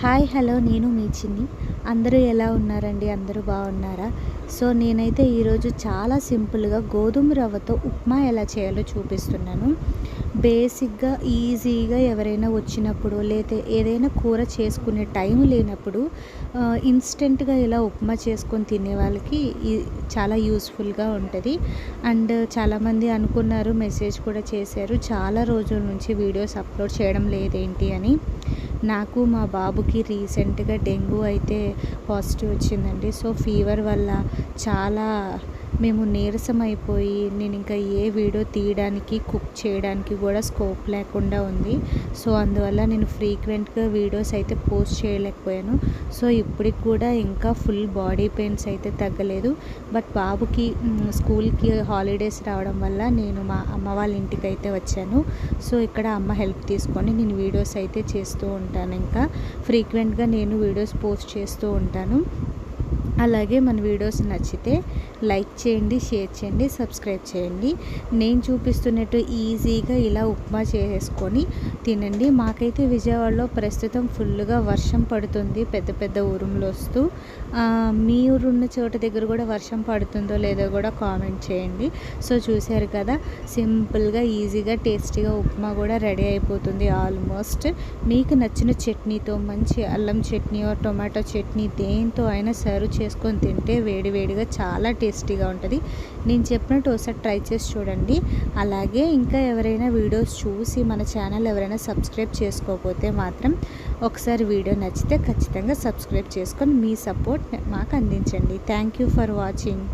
Hi hello నేను మీ చిన్ని. అందరూ ఎలా ఉన్నారండి? అందరూ బాగున్నారా? సో నేనైతే ఈరోజు చాలా సింపుల్గా గోధుమ రవ్వతో ఉప్మా ఎలా చేయాలో చూపిస్తున్నాను. బేసిక్గా ఈజీగా ఎవరైనా వచ్చినప్పుడు లేదా ఏదైనా కూర చేసుకునే టైం లేనప్పుడు ఇన్స్టెంట్గా ఇలా ఉప్మా చేసుకొని తినే వాళ్ళకి చాలా యూస్ఫుల్గా ఉంటుంది. అండ్ చాలామంది అనుకున్నారు మెసేజ్ కూడా చేశారు చాలా రోజుల నుంచి వీడియోస్ అప్లోడ్ చేయడం లేదేంటి అని. నాకు మా బాబుకి రీసెంట్గా డెంగ్యూ అయితే పాజిటివ్ వచ్చిందండి. సో ఫీవర్ వల్ల చాలా మేము నీరసం అయిపోయి నేను ఇంకా ఏ వీడియో తీయడానికి కుక్ చేయడానికి కూడా స్కోప్ లేకుండా ఉంది. సో అందువల్ల నేను ఫ్రీక్వెంట్గా వీడియోస్ అయితే పోస్ట్ చేయలేకపోయాను. సో ఇప్పటికి కూడా ఇంకా ఫుల్ బాడీ పెయిన్స్ అయితే తగ్గలేదు. బట్ బాబుకి స్కూల్కి హాలిడేస్ రావడం వల్ల నేను మా అమ్మ వాళ్ళ ఇంటికి అయితే వచ్చాను. సో ఇక్కడ అమ్మ హెల్ప్ తీసుకొని నేను వీడియోస్ అయితే చేస్తూ ఉంటాను. ఇంకా ఫ్రీక్వెంట్గా నేను వీడియోస్ పోస్ట్ చేస్తూ ఉంటాను. అలాగే మన వీడియోస్ నచ్చితే లైక్ చేయండి షేర్ చేయండి సబ్స్క్రైబ్ చేయండి. నేను చూపిస్తున్నట్టు ఈజీగా ఇలా ఉప్మా చేసుకొని తినండి. మాకైతే విజయవాడలో ప్రస్తుతం ఫుల్గా వర్షం పడుతుంది పెద్ద పెద్ద ఉరుములు వస్తూ. మీ ఊరున్న చోట దగ్గర కూడా వర్షం పడుతుందో లేదో కూడా కామెంట్ చేయండి. సో చూశారు కదా సింపుల్గా ఈజీగా టేస్టీగా ఉప్మా కూడా రెడీ అయిపోతుంది ఆల్మోస్ట్. మీకు నచ్చిన చట్నీతో మంచి అల్లం చట్నీ టొమాటో చట్నీ దేంతో అయినా సర్వ్ చేసుకొని తింటే వేడివేడిగా చాలా టేస్టీగా ఉంటుంది. నేను చెప్పినట్టు ఒకసారి ట్రై చేసి చూడండి. అలాగే ఇంకా ఎవరైనా వీడియోస్ చూసి మన ఛానల్ ఎవరైనా సబ్స్క్రైబ్ చేసుకోకపోతే మాత్రం ఒకసారి వీడియో నచ్చితే ఖచ్చితంగా సబ్స్క్రైబ్ చేసుకొని మీ సపోర్ట్ మాకు అందించండి. Thank you for watching.